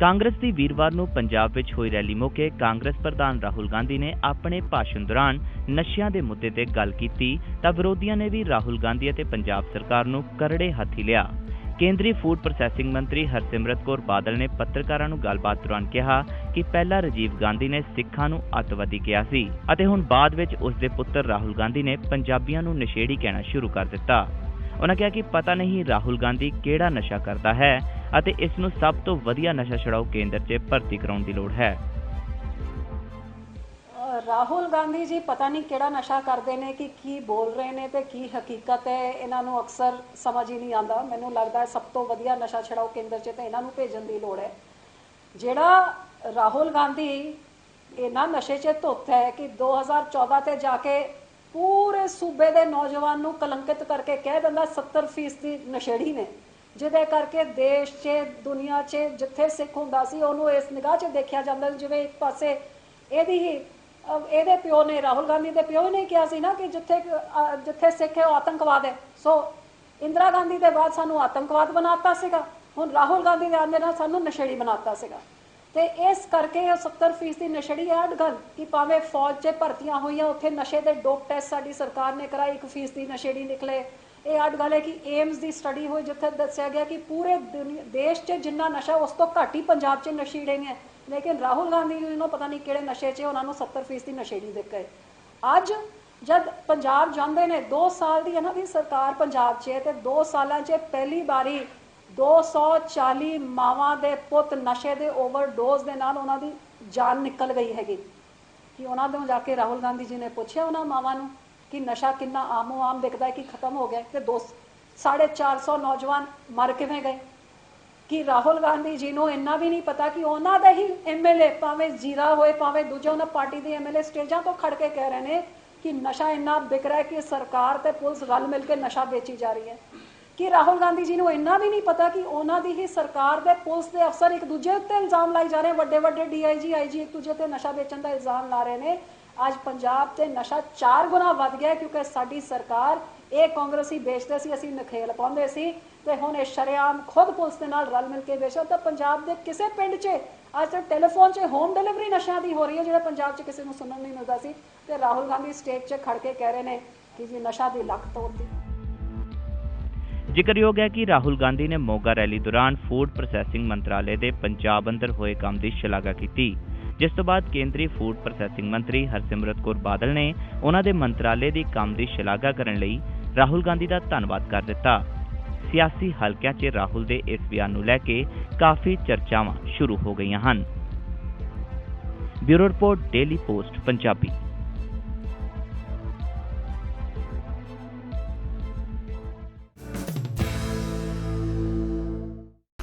ਕਾਂਗਰਸ ਦੀ ਵੀਰਵਾਰ ਨੂੰ ਪੰਜਾਬ ਵਿੱਚ ਹੋਈ ਰੈਲੀ ਮੌਕੇ ਕਾਂਗਰਸ ਪ੍ਰਧਾਨ ਰਾਹੁਲ ਗਾਂਧੀ ਨੇ ਆਪਣੇ ਭਾਸ਼ਣ ਦੌਰਾਨ ਨਸ਼ਿਆਂ ਦੇ ਮੁੱਦੇ ਤੇ ਗੱਲ ਕੀਤੀ ਤਾਂ ਵਿਰੋਧੀਆਂ ਨੇ ਵੀ ਰਾਹੁਲ ਗਾਂਧੀ ਅਤੇ ਪੰਜਾਬ ਸਰਕਾਰ ਨੂੰ ਕਰੜੇ ਹੱਥੀ ਲਿਆ। ਕੇਂਦਰੀ ਫੂਡ ਪ੍ਰੋਸੈਸਿੰਗ ਮੰਤਰੀ ਹਰਸਿਮਰਤ ਕੌਰ ਬਾਦਲ ਨੇ ਪੱਤਰਕਾਰਾਂ ਨੂੰ ਗੱਲਬਾਤ ਦੌਰਾਨ ਕਿਹਾ ਕਿ ਪਹਿਲਾਂ ਰਾਜੀਵ ਗਾਂਧੀ ਨੇ ਸਿੱਖਾਂ ਨੂੰ ਅੱਤਵਾਦੀ ਕਿਹਾ ਸੀ ਅਤੇ ਹੁਣ ਬਾਅਦ ਵਿੱਚ ਉਸ ਦੇ ਪੁੱਤਰ ਰਾਹੁਲ ਗਾਂਧੀ ਨੇ ਪੰਜਾਬੀਆਂ ਨੂੰ ਨਸ਼ੇੜੀ ਕਹਿਣਾ ਸ਼ੁਰੂ ਕਰ ਦਿੱਤਾ। ਉਹਨਾਂ ਕਿਹਾ ਕਿ ਪਤਾ ਨਹੀਂ ਰਾਹੁਲ ਗਾਂਧੀ ਕਿਹੜਾ ਨਸ਼ਾ ਕਰਦਾ ਹੈ ਅਤੇ ਇਸ ਨੂੰ ਸਭ ਤੋਂ ਵਧੀਆ ਨਸ਼ਾ ਛੁਡਾਊ ਕੇਂਦਰ 'ਚ ਭਰਤੀ ਕਰਾਉਣ ਦੀ ਲੋੜ ਹੈ। ਰਾਹੁਲ ਗਾਂਧੀ ਜੀ, ਪਤਾ ਨਹੀਂ ਕਿਹੜਾ ਨਸ਼ਾ ਕਰਦੇ ਨੇ ਕਿ ਕੀ ਬੋਲ ਰਹੇ ਨੇ ਤੇ ਕੀ ਹਕੀਕਤ ਹੈ, ਇਹਨਾਂ ਨੂੰ ਅਕਸਰ ਸਮਝ ਹੀ ਨਹੀਂ ਆਉਂਦਾ। ਮੈਨੂੰ ਲੱਗਦਾ ਸਭ ਤੋਂ ਵਧੀਆ ਨਸ਼ਾ ਛਡਾਓ ਕੇਂਦਰ 'ਚ ਤੇ ਇਹਨਾਂ ਨੂੰ ਭੇਜਣ ਦੀ ਲੋੜ ਹੈ। ਜਿਹੜਾ ਰਾਹੁਲ ਗਾਂਧੀ ਇਹਨਾਂ ਨਸ਼ੇ 'ਚ ਧੁੱਤ ਹੈ ਕਿ 2014 ਤੇ ਜਾ ਕੇ ਪੂਰੇ ਸੂਬੇ ਦੇ ਨੌਜਵਾਨ ਨੂੰ ਕਲੰਕਿਤ ਕਰਕੇ ਕਹਿ ਦਿੰਦਾ 70% ਦੀ ਨਸ਼ੇੜੀ ਨੇ। ਜਿਹਦੇ ਕਰਕੇ ਦੇਸ਼ 'ਚ, ਦੁਨੀਆ 'ਚ ਜਿੱਥੇ ਸਿੱਖ ਹੁੰਦਾ ਸੀ, ਉਹਨੂੰ ਇਸ ਨਿਗਾਹ 'ਚ ਦੇਖਿਆ ਜਾਂਦਾ ਜਿਵੇਂ ਇੱਕ ਪਾਸੇ ਇਹਦੀ ਹੀ ਇਹਦੇ ਪਿਓ ਨੇ, ਰਾਹੁਲ ਗਾਂਧੀ ਦੇ ਪਿਓ ਨੇ ਕਿਹਾ ਸੀ ਨਾ ਕਿ ਜਿੱਥੇ ਜਿੱਥੇ ਸਿੱਖ ਹੈ ਉਹ ਆਤੰਕਵਾਦ ਹੈ। ਸੋ ਇੰਦਰਾ ਗਾਂਧੀ ਦੇ ਬਾਅਦ ਸਾਨੂੰ ਆਤੰਕਵਾਦ ਬਣਾਤਾ ਸੀਗਾ। ਹੁਣ ਰਾਹੁਲ ਗਾਂਧੀ ਦੇ ਆਉਣ ਨਾਲ ਸਾਨੂੰ ਨਸ਼ੇੜੀ ਬਣਾਤਾ ਸੀਗਾ। ਤੇ ਇਸ ਕਰਕੇ ਇਹ 70% ਦੀ ਨਸ਼ੇੜੀ ਹੈ ਅੱਡ ਗੱਲ ਕਿ ਭਾਵੇਂ ਫੌਜ 'ਚ ਭਰਤੀਆਂ ਹੋਈਆਂ, ਉੱਥੇ ਨਸ਼ੇ ਦੇ ਡੋਪ ਟੈਸਟ ਸਾਡੀ ਸਰਕਾਰ ਨੇ ਕਰਾਏ 1% ਦੀ ਨਸ਼ੇੜੀ ਨਿਕਲੇ। ਇਹ ਅੱਡ ਗੱਲ ਹੈ ਕਿ ਏਮਸ ਦੀ ਸਟੱਡੀ ਹੋਈ, ਜਿੱਥੇ ਦੱਸਿਆ ਗਿਆ ਕਿ ਪੂਰੇ ਦੁਨੀ- ਦੇਸ਼ 'ਚ ਜਿੰਨਾ ਨਸ਼ਾ, ਉਸ ਤੋਂ ਘੱਟ ਹੀ ਪੰਜਾਬ 'ਚ ਨਸ਼ੀੜੇ ਨੇ। ਲੇਕਿਨ ਰਾਹੁਲ ਗਾਂਧੀ ਜੀ ਨੂੰ ਪਤਾ ਨਹੀਂ ਕਿਹੜੇ ਨਸ਼ੇ 'ਚ ਉਹਨਾਂ ਨੂੰ 70% ਦੀ ਨਸ਼ੇੜੀ ਦਿੱਕ ਗਏ ਅੱਜ ਜਦ ਪੰਜਾਬ ਜਾਂਦੇ ਨੇ 2 ਸਾਲ ਦੀ ਇਹਨਾਂ ਦੀ ਸਰਕਾਰ ਪੰਜਾਬ 'ਚ ਹੈ ਤੇ 2 ਸਾਲਾਂ 'ਚ ਪਹਿਲੀ ਵਾਰੀ 240 ਮਾਵਾਂ ਦੇ ਪੁੱਤ ਨਸ਼ੇ ਦੇ ਓਵਰਡੋਜ਼ ਦੇ ਨਾਲ ਉਹਨਾਂ ਦੀ ਜਾਨ ਨਿਕਲ ਗਈ ਹੈਗੀ। ਕਿ ਉਹਨਾਂ ਤੋਂ ਜਾ ਕੇ ਰਾਹੁਲ ਗਾਂਧੀ ਜੀ ਨੇ ਪੁੱਛਿਆ ਉਹਨਾਂ ਮਾਵਾਂ ਨੂੰ ਕਿ ਨਸ਼ਾ ਕਿੰਨਾ ਆਮੋ ਆਮ ਦਿਖਦਾ ਹੈ, ਕਿ ਖਤਮ ਹੋ ਗਿਆ ਹੈ? ਤੇ ਦੋ 450 ਨੌਜਵਾਨ ਮਰ ਕਿਵੇਂ ਗਏ? ਕਿ ਰਾਹੁਲ ਗਾਂਧੀ ਜੀ ਨੂੰ ਇੰਨਾ ਵੀ ਨਹੀਂ ਪਤਾ ਕਿ ਉਹਨਾਂ ਦਾ ਹੀ ਐਮਐਲਏ ਭਾਵੇਂ ਜ਼ੀਰਾ ਹੋਏ, ਭਾਵੇਂ ਦੂਜੇ ਉਹਨਾਂ ਪਾਰਟੀ ਦੇ ਐਮਐਲਏ ਸਟੇਜਾਂ ਤੋਂ ਖੜ ਕੇ ਕਹਿ ਰਹੇ ਨੇ ਕਿ ਨਸ਼ਾ ਇੰਨਾ ਵਿਕ ਰਿਹਾ ਕਿ ਸਰਕਾਰ ਤੇ ਪੁਲਿਸ ਰਲ ਮਿਲ ਕੇ ਨਸ਼ਾ ਵੇਚੀ ਜਾ ਰਹੀ ਹੈ। ਕਿ ਰਾਹੁਲ ਗਾਂਧੀ ਜੀ ਨੂੰ ਇੰਨਾ ਵੀ ਨਹੀਂ ਪਤਾ ਕਿ ਉਹਨਾਂ ਦੀ ਹੀ ਸਰਕਾਰ ਦੇ ਪੁਲਿਸ ਦੇ ਅਫਸਰ ਇੱਕ ਦੂਜੇ ਉੱਤੇ ਇਲਜ਼ਾਮ ਲਾਈ ਜਾ ਰਹੇ ਵੱਡੇ ਵੱਡੇ ਡੀਆਈਜੀ ਆਈਜੀ ਇੱਕ ਦੂਜੇ ਤੇ ਨਸ਼ਾ ਵੇਚਣ ਦਾ ਇਲਜ਼ਾਮ ਲਾ ਰਹੇ ਨੇ। ਅੱਜ ਪੰਜਾਬ ਤੇ ਨਸ਼ਾ 4 ਗੁਣਾ ਵੱਧ ਗਿਆ ਕਿਉਂਕਿ ਸਾਡੀ ਸਰਕਾਰ ਇਹ ਕਾਂਗਰਸੀ ਵੇਚਦੇ ਸੀ, ਅਸੀਂ ਨਖੇਲ ਪਾਉਂਦੇ ਸੀ ਤੇ ਹੁਣ ਇਹ ਸ਼ਰੇਆਮ ਖੁਦ ਪੁਲਿਸ ਦੇ ਨਾਲ ਰਲ ਮਿਲ ਕੇ ਵੇਚੋ ਤਾਂ ਪੰਜਾਬ ਦੇ ਕਿਸੇ ਪਿੰਡ 'ਚ ਅੱਜ ਤੱਕ ਟੈਲੀਫੋਨ 'ਚ ਹੋਮ ਡਿਲੀਵਰੀ ਨਸ਼ਿਆਂ ਦੀ ਹੋ ਰਹੀ ਹੈ, ਜਿਹੜਾ ਪੰਜਾਬ 'ਚ ਕਿਸੇ ਨੂੰ ਸੁਣਨ ਨਹੀਂ ਮਿਲਦਾ ਸੀ। ਤੇ ਰਾਹੁਲ ਗਾਂਧੀ ਸਟੇਜ 'ਚ ਖੜ ਕੇ ਕਹਿ ਰਹੇ ਨੇ ਕਿ ਜੀ ਨਸ਼ਾ ਦੀ ਲੱਕ ਤੋੜਦੀ ਜ਼ਿਕਰਯੋਗ ਹੈ ਕਿ ਰਾਹੁਲ ਗਾਂਧੀ ਨੇ ਮੋਗਾ ਰੈਲੀ ਦੌਰਾਨ ਫੂਡ ਪ੍ਰੋਸੈਸਿੰਗ ਮੰਤਰਾਲੇ ਦੇ ਪੰਜਾਬ ਅੰਦਰ ਹੋਏ ਕੰਮ ਦੀ ਸ਼ਲਾਘਾ ਕੀਤੀ, ਜਿਸ ਤੋਂ ਬਾਅਦ ਕੇਂਦਰੀ ਫੂਡ ਪ੍ਰੋਸੈਸਿੰਗ ਮੰਤਰੀ ਹਰਸਿਮਰਤ ਕੌਰ ਬਾਦਲ ਨੇ ਉਹਨਾਂ ਦੇ ਮੰਤਰਾਲੇ ਦੀ ਕੰਮ ਦੀ ਸ਼ਲਾਘਾ ਕਰਨ ਲਈ ਰਾਹੁਲ ਗਾਂਧੀ ਦਾ ਧੰਨਵਾਦ ਕਰ ਦਿੱਤਾ। ਸਿਆਸੀ ਹਲਕਿਆਂ 'ਚ ਰਾਹੁਲ ਦੇ ਇਸ ਬਿਆਨ ਨੂੰ ਲੈ ਕੇ ਕਾਫੀ ਚਰਚਾਵਾਂ ਸ਼ੁਰੂ ਹੋ ਗਈਆਂ ਹਨ। Bureau report, daily post, Punjabi.